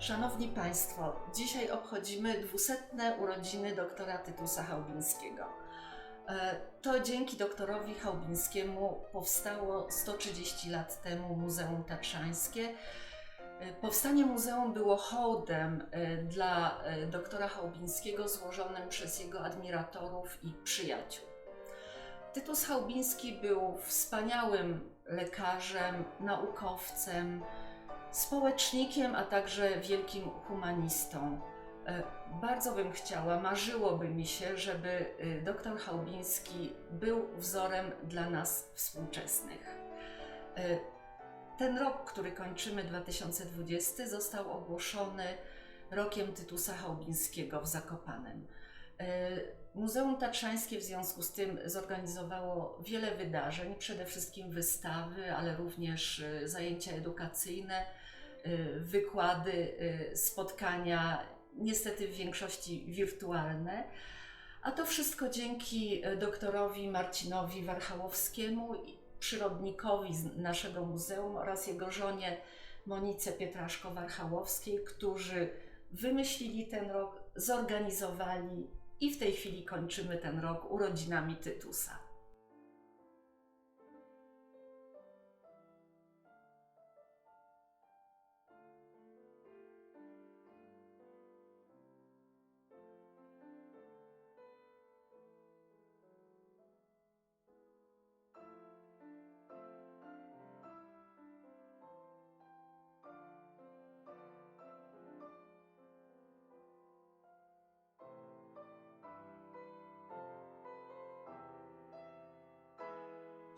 Szanowni Państwo, dzisiaj obchodzimy 200 urodziny doktora Tytusa Chałbińskiego. E, To dzięki doktorowi Chałbińskiemu powstało 130 lat temu Muzeum Tatrzańskie. E, Powstanie muzeum było hołdem e, dla doktora Chałbińskiego złożonym przez jego admiratorów i przyjaciół. Tytus Chałbiński był wspaniałym lekarzem, naukowcem, społecznikiem, a także wielkim humanistą. E, Bardzo bym chciała, marzyłoby mi się, żeby y, dr Chałbiński był wzorem dla nas współczesnych. E, Ten rok, który kończymy, 2020, został ogłoszony rokiem Tytusa Chałbińskiego w Zakopanem. Muzeum Tatrzańskie w związku z tym zorganizowało wiele wydarzeń, przede wszystkim wystawy, ale również y, zajęcia edukacyjne, y, wykłady, y, spotkania, niestety w większości wirtualne. A to wszystko dzięki doktorowi Marcinowi Warchałowskiemu, przyrodnikowi naszego muzeum oraz jego żonie Monice Pietraszko-Warchałowskiej, którzy wymyślili ten rok, zorganizowali i w tej chwili kończymy ten rok urodzinami Tytusa.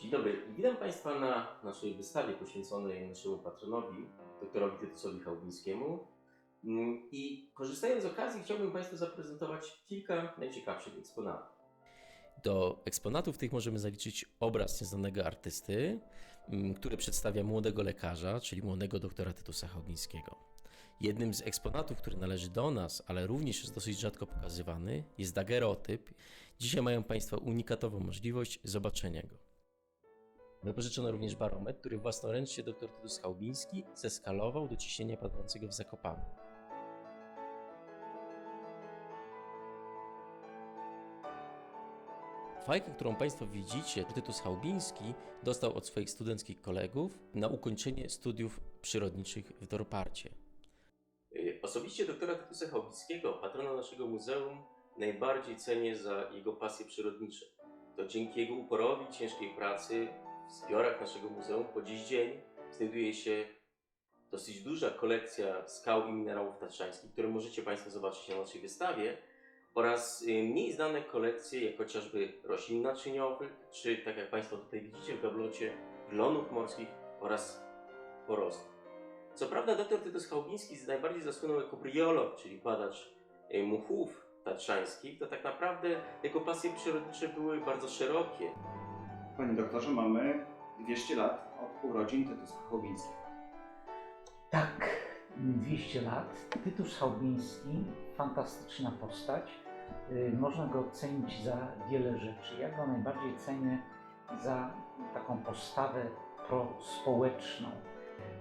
Dzień dobry, witam Państwa na naszej wystawie poświęconej naszemu patronowi, doktorowi Tytusowi Chałbińskiemu. I korzystając z okazji, chciałbym Państwu zaprezentować kilka najciekawszych eksponatów. Do eksponatów tych możemy zaliczyć obraz nieznanego artysty, mm, który przedstawia młodego lekarza, czyli młodego doktora Tytusa Chałbińskiego. Jednym z eksponatów, który należy do nas, ale również jest dosyć rzadko pokazywany, jest dagerotyp. Dzisiaj mają Państwo unikatową możliwość zobaczenia go. Wypożyczono również barometr, który własnoręcznie dr Tytus Chałbiński zeskalował do ciśnienia padającego w Zakopanem. Fajkę, którą Państwo widzicie, Tytus Chałbiński dostał od swoich studenckich kolegów na ukończenie studiów przyrodniczych w Dorparcie. Y, Osobiście doktora Tytusa Chałbińskiego, patrona naszego muzeum, najbardziej cenię za jego pasje przyrodnicze. To dzięki jego uporowi, ciężkiej pracy zbiorach naszego muzeum po dziś dzień znajduje się dosyć duża kolekcja skał i minerałów tatrzańskich, które możecie Państwo zobaczyć na naszej wystawie oraz y, mniej znane kolekcje, jak chociażby roślin naczyniowych, czy tak jak Państwo tutaj widzicie w gablocie, glonów morskich oraz porostów. Co prawda dr Tytus Chałbiński najbardziej zasłynął jako briolog, czyli badacz y, muchów tatrzańskich, to tak naprawdę jego pasje przyrodnicze były bardzo szerokie. Panie doktorze, mamy 200 lat od urodzin Tytusa Chałbińskiego. Tak, 200 lat. Tytus Chałbiński, fantastyczna postać. Y, Można go cenić za wiele rzeczy. Ja go najbardziej cenię za taką postawę prospołeczną.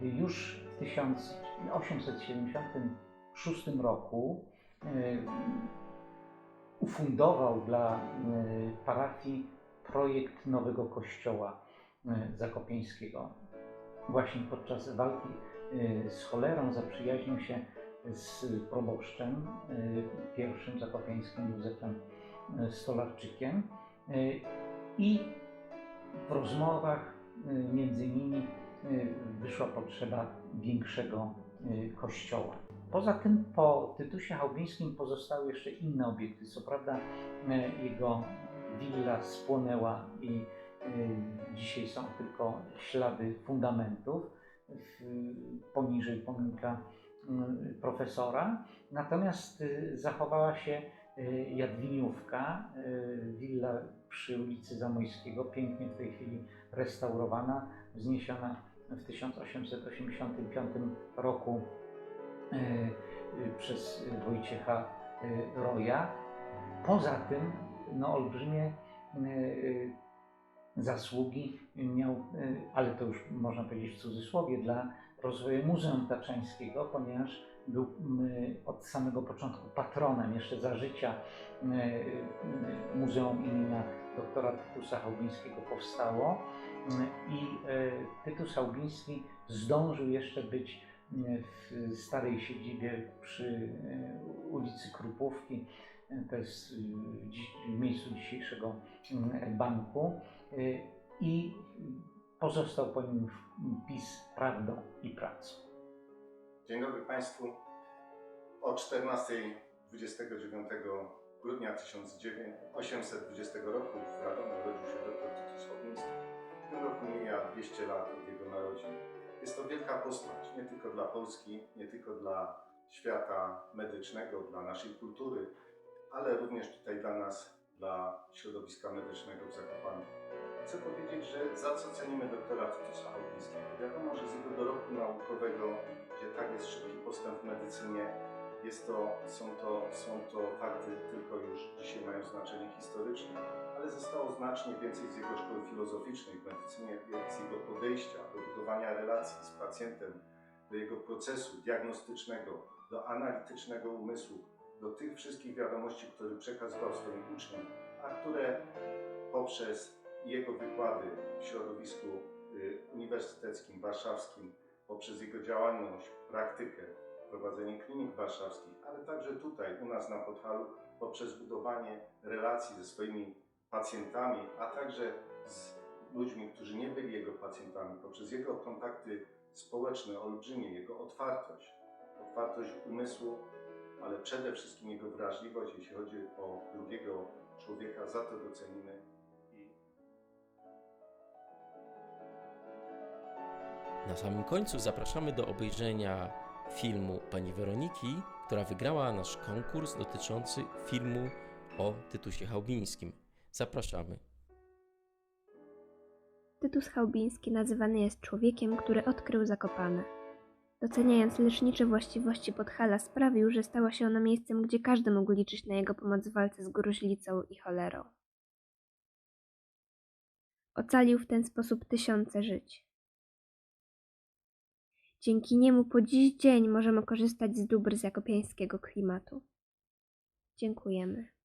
Y, Już w 1876 roku y, ufundował dla parafii projekt nowego kościoła y, zakopieńskiego. Właśnie podczas walki y, z cholerą zaprzyjaźnił się z proboszczem, y, pierwszym zakopieńskim Józefem Stolarczykiem i w rozmowach między nimi wyszła potrzeba większego kościoła. Poza tym po Tytusie Chałbińskim pozostały jeszcze inne obiekty. Co prawda jego willa spłonęła i y, dzisiaj są tylko ślady fundamentów poniżej pomnika y, profesora. Natomiast y, zachowała się Jadwiniówka, willa przy ulicy Zamojskiego, pięknie w tej chwili restaurowana, wzniesiona w 1885 roku przez Wojciecha Roja. Poza tym no, olbrzymie y, y, zasługi miał, y, ale to już można powiedzieć w cudzysłowie, dla rozwoju Muzeum Tatrzańskiego, ponieważ był od samego początku patronem, jeszcze za życia Muzeum imienia doktora Tytusa Chałbińskiego powstało i e, Tytus Chałbiński zdążył jeszcze być w starej siedzibie przy e, ulicy Krupówki, e, to jest miejscu dzisiejszego mm, banku y, i pozostał po nim wpis Prawdą i Pracą. Dzień dobry Państwu. O 14.29 grudnia 1820 roku w Radomiu urodził się dr Tytus Chłopiński. W tym roku mija 200 lat od jego narodzin. Jest to wielka postać, nie tylko dla Polski, nie tylko dla świata medycznego, dla naszej kultury, ale również tutaj dla nas, dla środowiska medycznego w Zakopanem. Chcę powiedzieć, że za co cenimy doktora Tytusa Chałpińskiego? Wiadomo, że z jego dorobku naukowego gdzie tak jest szybki postęp w medycynie, jest to, są, to, są to fakty tylko już dzisiaj mają znaczenie historyczne, ale zostało znacznie więcej z jego szkoły filozoficznej w medycynie, z jego podejścia do budowania relacji z pacjentem, do jego procesu diagnostycznego, do analitycznego umysłu, do tych wszystkich wiadomości, które przekazywał swoim uczniom, a które poprzez jego wykłady w środowisku y, uniwersyteckim, warszawskim, poprzez jego działalność, praktykę, prowadzenie klinik warszawskich, ale także tutaj u nas na Podhalu poprzez budowanie relacji ze swoimi pacjentami, a także z ludźmi, którzy nie byli jego pacjentami, poprzez jego kontakty społeczne, olbrzymie, jego otwartość, otwartość umysłu, ale przede wszystkim jego wrażliwość, jeśli chodzi o drugiego człowieka, za to go cenimy Na samym końcu zapraszamy do obejrzenia filmu pani Weroniki, która wygrała nasz konkurs dotyczący filmu o Tytusie Chałbińskim. Zapraszamy. Tytus Chałbiński nazywany jest człowiekiem, który odkrył Zakopane. Doceniając lecznicze właściwości Podhala sprawił, że stało się ono miejscem, gdzie każdy mógł liczyć na jego pomoc w walce z gruźlicą i cholerą. Ocalił w ten sposób tysiące żyć. Dzięki niemu po dziś dzień możemy korzystać z dóbr zakopiańskiego klimatu. Dziękujemy.